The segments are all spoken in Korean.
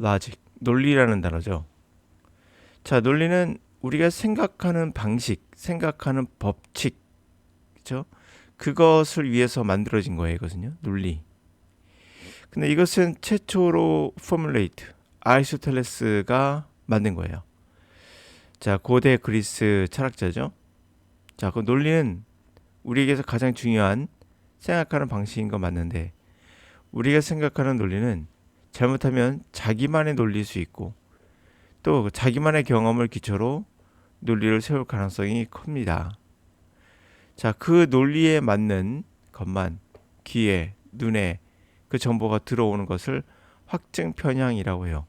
logic, 논리라는 단어죠. 자, 논리는 우리가 생각하는 방식, 생각하는 법칙, 그죠? 그것을 위해서 만들어진 거예요, 이것은요. 논리. 근데 이것은 최초로 포뮬레이트, 아리스토텔레스가 만든 거예요. 자, 고대 그리스 철학자죠. 자, 그 논리는 우리에게서 가장 중요한 생각하는 방식인 건 맞는데 우리가 생각하는 논리는 잘못하면 자기만의 논리일 수 있고 또 자기만의 경험을 기초로 논리를 세울 가능성이 큽니다. 자, 그 논리에 맞는 것만 귀에, 눈에 그 정보가 들어오는 것을 확증 편향이라고 해요.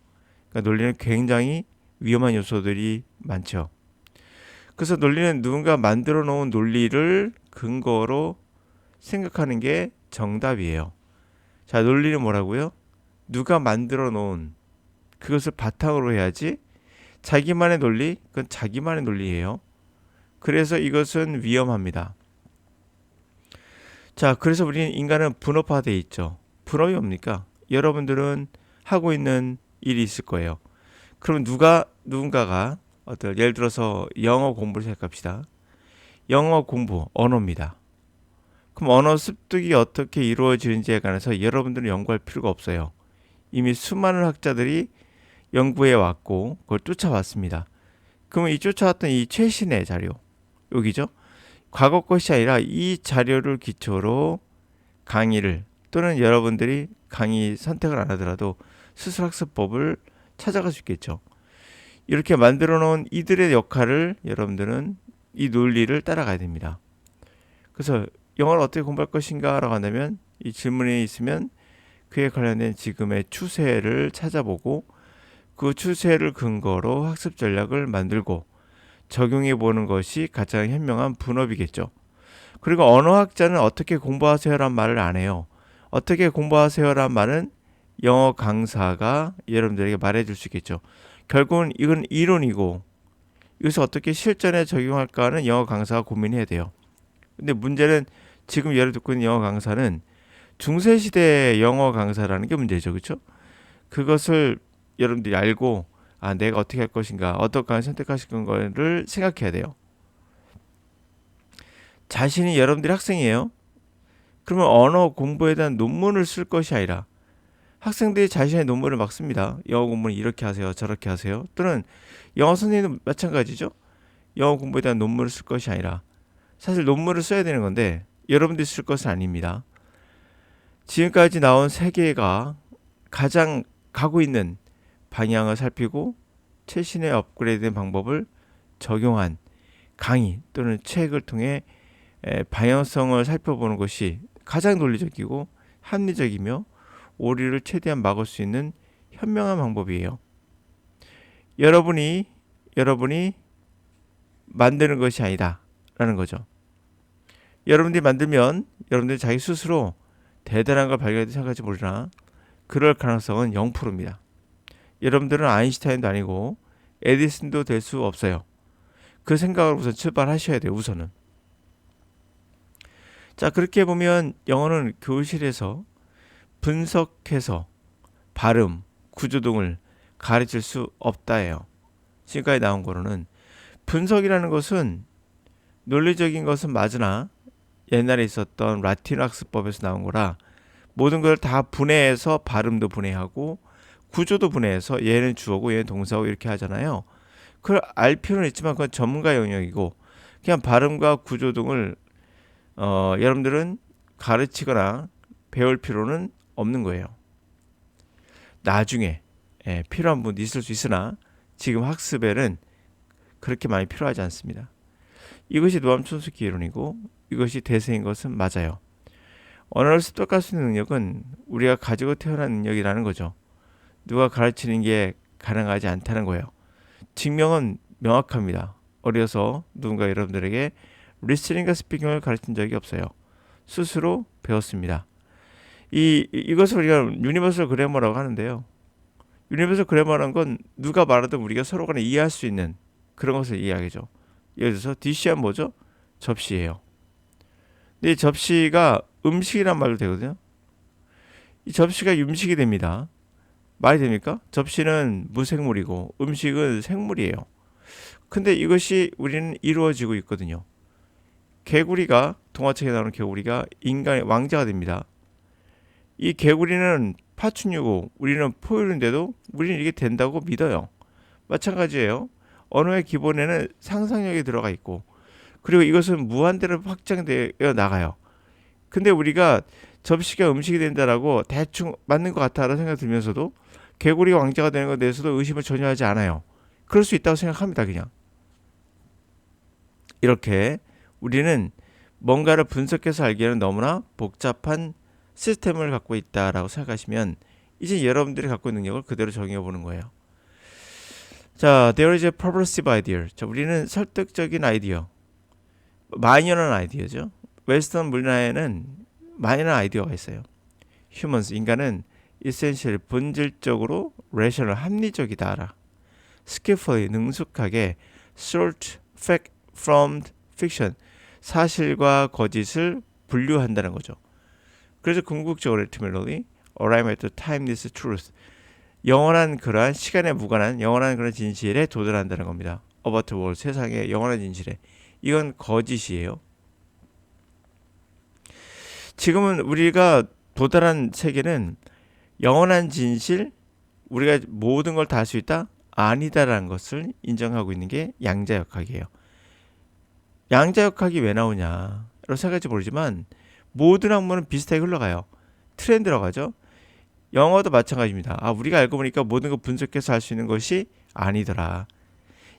그러니까 논리는 굉장히 위험한 요소들이 많죠. 그래서 논리는 누군가 만들어 놓은 논리를 근거로 생각하는 게 정답이에요. 자, 논리는 뭐라고요? 누가 만들어 놓은 그것을 바탕으로 해야지 자기만의 논리, 그건 자기만의 논리예요. 그래서 이것은 위험합니다. 자, 그래서 우리는 인간은 분업화돼 있죠. 분업이 뭡니까? 여러분들은 하고 있는 일이 있을 거예요. 그럼 누가 누군가가 어떤 예를 들어서 영어 공부를 생각합시다. 영어 공부 언어입니다. 그럼 언어 습득이 어떻게 이루어지는지에 관해서 여러분들은 연구할 필요가 없어요. 이미 수많은 학자들이 연구해 왔고 그걸 쫓아왔습니다. 그러면 이 쫓아왔던 이 최신의 자료 여기죠. 과거 것이 아니라 이 자료를 기초로 강의를 또는 여러분들이 강의 선택을 안 하더라도 수술 학습법을 찾아갈 수 있겠죠. 이렇게 만들어 놓은 이들의 역할을 여러분들은 이 논리를 따라가야 됩니다. 그래서 영어를 어떻게 공부할 것인가라고 한다면 이 질문이 있으면 그에 관련된 지금의 추세를 찾아보고 그 추세를 근거로 학습 전략을 만들고 적용해 보는 것이 가장 현명한 분업이겠죠. 그리고 언어학자는 어떻게 공부하세요란 말을 안 해요. 어떻게 공부하세요란 말은 영어 강사가 여러분들에게 말해줄 수 있겠죠. 결국은 이건 이론이고 이것을 어떻게 실전에 적용할까는 영어 강사가 고민해야 돼요. 근데 문제는 지금 예를 듣고 있는 영어 강사는 중세 시대 영어 강사라는 게 문제죠, 그렇죠? 그것을 여러분들이 알고 아 내가 어떻게 할 것인가, 강의 선택하실 건가를 생각해야 돼요. 자신이 여러분들이 학생이에요. 그러면 언어 공부에 대한 논문을 쓸 것이 아니라 학생들이 자신의 논문을 막 씁니다. 영어 공부는 이렇게 하세요, 저렇게 하세요. 또는 영어 선생님도 마찬가지죠. 영어 공부에 대한 논문을 쓸 것이 아니라 사실 논문을 써야 되는 건데 여러분들이 쓸 것은 아닙니다. 지금까지 나온 세계가 가장 가고 있는 방향을 살피고 최신의 업그레이드된 방법을 적용한 강의 또는 책을 통해 방향성을 살펴보는 것이 가장 논리적이고 합리적이며 오류를 최대한 막을 수 있는 현명한 방법이에요. 여러분이 여러분이 만드는 것이 아니다라는 거죠. 여러분들이 만들면 여러분들이 자기 스스로 대단한 걸 발견했다 생각할지 모르나 그럴 가능성은 0%입니다. 여러분들은 아인슈타인도 아니고 에디슨도 될 수 없어요. 그 생각을 우선 출발하셔야 돼요. 우선은. 자 그렇게 보면 영어는 교실에서 분석해서 발음, 구조 등을 가르칠 수 없다예요. 지금까지 나온 거로는 분석이라는 것은 논리적인 것은 맞으나 옛날에 있었던 라틴 학습법에서 나온 거라 모든 걸 다 분해해서 발음도 분해하고 구조도 분해해서 얘는 주어고 얘는 동사고 이렇게 하잖아요. 그걸 알 필요는 있지만 그건 전문가 영역이고 그냥 발음과 구조 등을 어, 여러분들은 가르치거나 배울 필요는 없는 거예요. 나중에 예, 필요한 분 있을 수 있으나 지금 학습에는 그렇게 많이 필요하지 않습니다. 이것이 노암촌수기 이론이고 이것이 대세인 것은 맞아요. 언어를 습득할 수 있는 능력은 우리가 가지고 태어난 능력이라는 거죠. 누가 가르치는 게 가능하지 않다는 거예요. 증명은 명확합니다. 어려서 누군가 여러분들에게 리스닝과 스피킹을 가르친 적이 없어요. 스스로 배웠습니다. 이 이것을 우리가 유니버설 그래머라고 하는데요. 유니버설 그래머라는 건 누가 말하든 우리가 서로 간에 이해할 수 있는 그런 것을 이야기죠. 예를 들어서 디시한 뭐죠? 접시예요. 근데 접시가 음식이란 말도 되거든요. 이 접시가 음식이 됩니다. 말이 됩니까? 접시는 무생물이고 음식은 생물이에요. 근데 이것이 우리는 이루어지고 있거든요. 개구리가 동화책에 나오는 개구리가 인간의 왕자가 됩니다. 이 개구리는 파충류고 우리는 포유류인데도 우리는 이게 된다고 믿어요. 마찬가지예요. 언어의 기본에는 상상력이 들어가 있고 그리고 이것은 무한대로 확장되어 나가요. 근데 우리가 접시가 음식이 된다라고 대충 맞는 것 같다라는 생각이 들면서도 개구리 왕자가 되는 것에 대해서도 의심을 전혀 하지 않아요. 그럴 수 있다고 생각합니다, 그냥. 이렇게 우리는 뭔가를 분석해서 알기에는 너무나 복잡한 시스템을 갖고 있다라고 생각하시면 이제 여러분들이 갖고 있는 능력을 그대로 적용해 보는 거예요. 자, there is a progressive idea. 자, 우리는 설득적인 아이디어. 마이너한 아이디어죠. 웨스턴 문화에는 마이너한 아이디어가 있어요. humans 인간은 essential 본질적으로 rational 합리적이다라. skillfully 능숙하게 sort fact from fiction 사실과 거짓을 분류한다는 거죠. 그래서 궁극적으로 ultimately arrive at the timeless truth 영원한 그러한 시간에 무관한 영원한 그런 진실에 도달한다는 겁니다. the world 세상의 영원한 진실에 이건 거짓이에요. 지금은 우리가 도달한 세계는 영원한 진실 우리가 모든 걸 다 할 수 있다 아니다라는 것을 인정하고 있는 게 양자역학이에요. 양자역학이 왜 나오냐? 라고 생각할지 모르지만 모든 학문은 비슷하게 흘러가요. 트렌드라고 하죠. 영어도 마찬가지입니다. 아, 우리가 알고 보니까 모든 거 분석해서 할 수 있는 것이 아니더라.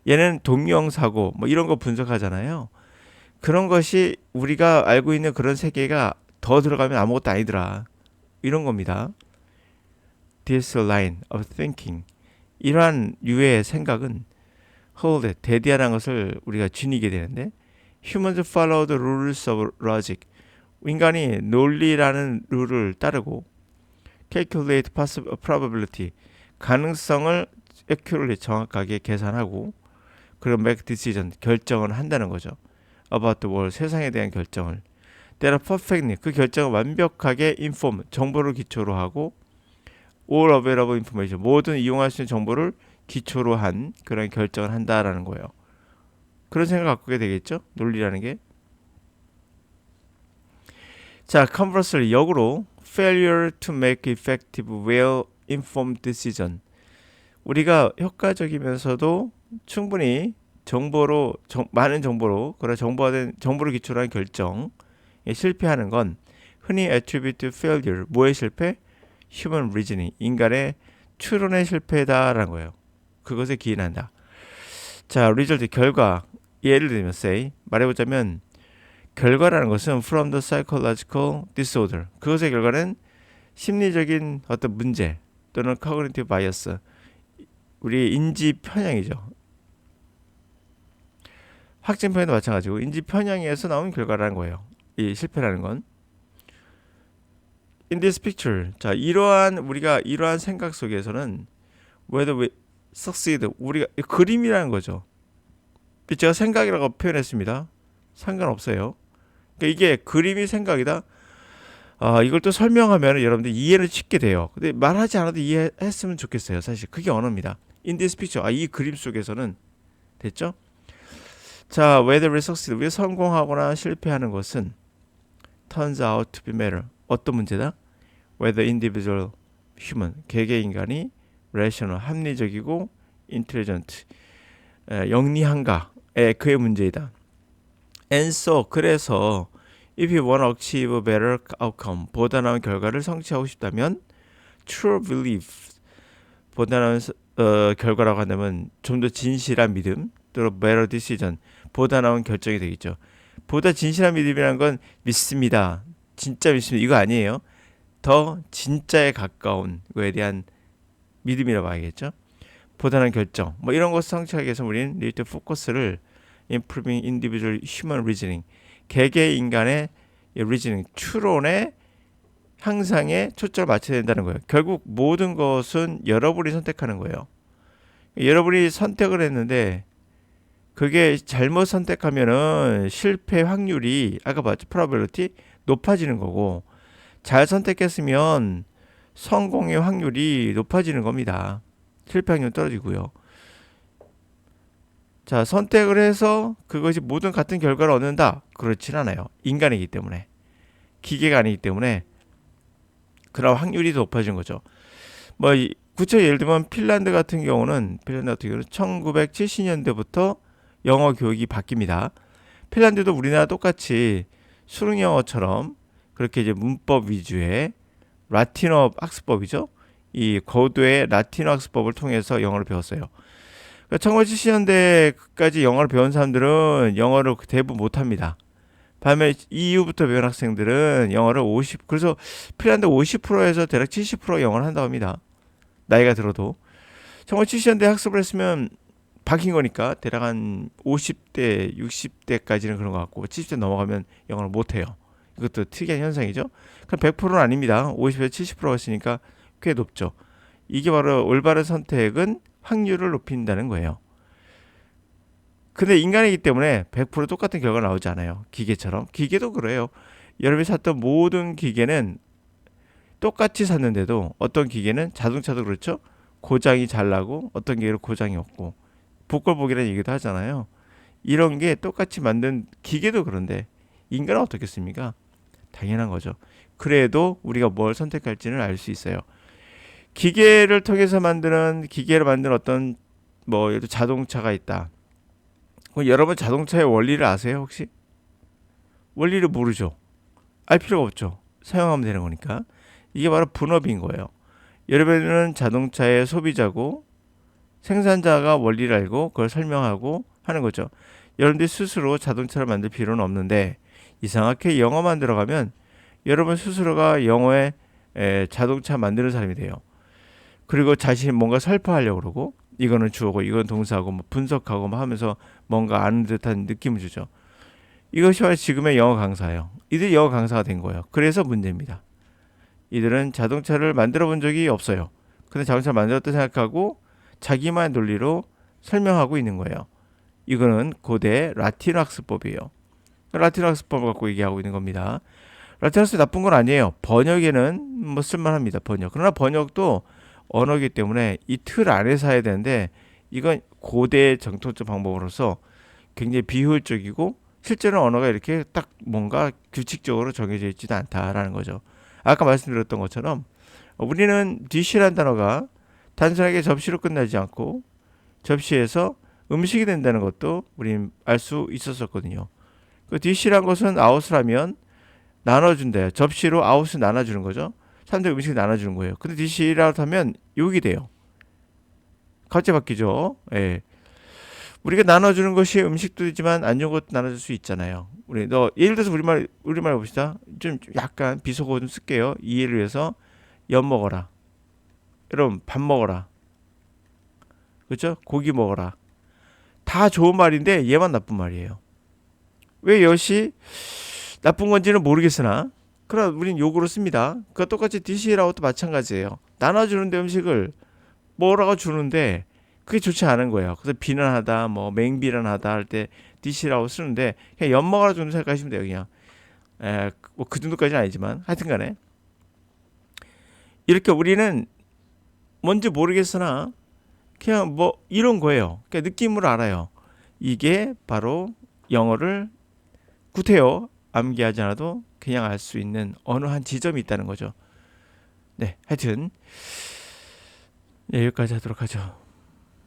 얘는 동명사고 뭐 이런 거 분석하잖아요. 그런 것이 우리가 알고 있는 그런 세계가 더 들어가면 아무것도 아니더라. 이런 겁니다. This line of thinking. 이러한 유의 생각은 hold, 대디하는 것을 우리가 지니게 되는데 humans follow the rules of logic. 인간이 논리라는 룰을 따르고 calculate probability. 가능성을 accurately 정확하게 계산하고 그리고 make decision 결정을 한다는 거죠. about the world 세상에 대한 결정을 are perfectly 그 결정을 완벽하게 inform 정보를 기초로 하고 all available information 모든 이용할 수 있는 정보를 기초로 한 그런 결정을 한다라는 거예요. 그런 생각 갖게 되겠죠? 논리라는 게. 자, conversely 역으로 failure to make effective well informed decision 우리가 효과적이면서도 충분히 정보로 정, 많은 정보로 그런 정보화된 정보를 기초로 한 결정에 실패하는 건 흔히 attribute failure 뭐의 실패? human reasoning 인간의 추론의 실패다라는 거예요. 그것에 기인한다. 자, result 결과 예를 들면 say 말해보자면 결과라는 것은 from the psychological disorder 그것의 결과는 심리적인 어떤 문제 또는 cognitive bias 우리 인지 편향이죠. 확증 편향도 마찬가지고 인지 편향에서 나온 결과라는 거예요. 이 실패라는 건. In this picture, 자 이러한 우리가 이러한 생각 속에서는 whether we succeed, 우리가 그림이라는 거죠. 제가 생각이라고 표현했습니다. 상관없어요. 그러니까 이게 그림이 생각이다. 아, 이걸 또 설명하면 여러분들 이해를 쉽게 돼요. 근데 말하지 않아도 이해했으면 좋겠어요. 사실 그게 언어입니다. In this picture, 아, 이 그림 속에서는 됐죠? 자, whether we succeed, 우리 성공하거나 실패하는 것은 turns out to be matter. 어떤 문제다? Whether individual human, 개개 인간이 rational, 합리적이고 intelligent, 에, 영리한가의 그의 문제이다. And so, 그래서 if you want to achieve a better outcome, 보다 나은 결과를 성취하고 싶다면 true belief, 보다 나은 어, 결과라고 한다면 좀 더 진실한 믿음, 또 better decision, 보다 나은 결정이 되겠죠. 보다 진실한 믿음이라는 건 믿습니다. 진짜 믿습니다. 이거 아니에요. 더 진짜에 가까운 거에 대한 믿음이라고 봐야겠죠. 보다는 결정. 뭐 이런 것을 성취하기 위해서 우리는 리트 포커스를 improving individual human reasoning. 개개 인간의 reasoning, 추론의 향상에 초점을 맞춰야 된다는 거예요. 결국 모든 것은 여러분이 선택하는 거예요. 여러분이 선택을 했는데 그게 잘못 선택하면은 실패 확률이 아까 봤죠? probability 높아지는 거고 잘 선택했으면 성공의 확률이 높아지는 겁니다. 실패 확률 떨어지고요. 자, 선택을 해서 그것이 모든 같은 결과를 얻는다. 그렇진 않아요. 인간이기 때문에. 기계가 아니기 때문에 그런 확률이 더 높아진 거죠. 뭐 이- 구체 예를 들면 핀란드 같은 경우는 핀란드 같은 경우는 1970년대부터 영어 교육이 바뀝니다. 핀란드도 우리나라 똑같이 수능 영어처럼 그렇게 이제 문법 위주의 라틴어 학습법이죠. 이 고도의 라틴어 학습법을 통해서 영어를 배웠어요. 그러니까 1970년대까지 영어를 배운 사람들은 영어를 대부분 못합니다. 반면에 이후부터 배운 학생들은 영어를 50 그래서 핀란드 50%에서 대략 70% 영어를 한다고 합니다. 나이가 들어도 1970년대 학습을 했으면 바뀐 거니까 대략 한 50대, 60대까지는 그런 것 같고 70대 넘어가면 영어를 못 해요. 이것도 특이한 현상이죠. 그럼 100%는 아닙니다. 50에서 70%가 있으니까 꽤 높죠. 이게 바로 올바른 선택은 확률을 높인다는 거예요. 근데 인간이기 때문에 100% 똑같은 결과가 나오지 않아요. 기계처럼. 기계도 그래요. 여러분이 샀던 모든 기계는 똑같이 샀는데도 어떤 기계는 자동차도 그렇죠. 고장이 잘 나고 어떤 기계는 고장이 없고 복골복이라는 얘기도 하잖아요. 이런 게 똑같이 만든 기계도 그런데 인간은 어떻겠습니까? 당연한 거죠. 그래도 우리가 뭘 선택할지는 알 수 있어요. 기계를 통해서 만드는 기계를 만드는 어떤 뭐 예를 자동차가 있다. 그럼 여러분 자동차의 원리를 아세요 혹시? 원리를 모르죠. 알 필요가 없죠. 사용하면 되는 거니까. 이게 바로 분업인 거예요. 여러분은 자동차의 소비자고 생산자가 원리를 알고 그걸 설명하고 하는 거죠. 여러분들이 스스로 자동차를 만들 필요는 없는데 이상하게 영어만 들어가면 여러분 스스로가 영어에 에, 자동차 만드는 사람이 돼요. 그리고 자신이 뭔가 설파하려고 그러고 이거는 주어고 이건 동사고 뭐 분석하고 뭐 하면서 뭔가 아는 듯한 느낌을 주죠. 이것이 바로 지금의 영어 강사예요. 이들이 영어 강사가 된 거예요. 그래서 문제입니다. 이들은 자동차를 만들어 본 적이 없어요. 근데 자동차를 만들었다 생각하고 자기만의 논리로 설명하고 있는 거예요. 이거는 고대 라틴 학습법이에요. 라틴 학습법을 갖고 얘기하고 있는 겁니다. 라틴 학습 나쁜 건 아니에요. 번역에는 뭐 쓸만합니다. 번역. 그러나 번역도 언어기 때문에 이 틀 안에서 해야 되는데 이건 고대 정통적 방법으로서 굉장히 비효율적이고 실제로 언어가 이렇게 딱 뭔가 규칙적으로 정해져 있지도 않다라는 거죠. 아까 말씀드렸던 것처럼 우리는 dish라는 단어가 단순하게 접시로 끝나지 않고 접시에서 음식이 된다는 것도 우리는 알 수 있었었거든요. 그 dish란 것은 아웃을 하면 나눠준대요. 접시로 아웃을 나눠주는 거죠. 사람들 음식을 나눠주는 거예요. 근데 dish라고 하면 욕이 돼요. 갑자기 바뀌죠. 예. 우리가 나눠주는 것이 음식도 있지만 안 좋은 것도 나눠줄 수 있잖아요. 우리 너 예를 들어서 우리말 우리말 봅시다. 좀 약간 비속어 좀 쓸게요. 이해를 위해서 엿 먹어라. 여러분 밥 먹어라. 그렇죠? 고기 먹어라. 다 좋은 말인데 얘만 나쁜 말이에요. 왜 엿이 나쁜 건지는 모르겠으나 그러나 우린 욕으로 씁니다. 그 똑같이 DC라고도 마찬가지예요. 나눠주는데 음식을 뭐라고 주는데 그게 좋지 않은 거예요. 그래서 비난하다, 뭐 맹비난하다 할 때 DC라고 쓰는데 그냥 엿먹어라 정도 생각하시면 돼요. 그냥 에, 뭐 그 정도까지는 아니지만 하여튼간에 이렇게 우리는 뭔지 모르겠으나 그냥 뭐 이런 거예요. 그냥 느낌으로 알아요. 이게 바로 영어를 구태여 암기하지 않아도 그냥 알 수 있는 어느 한 지점이 있다는 거죠. 네, 하여튼 네, 여기까지 하도록 하죠.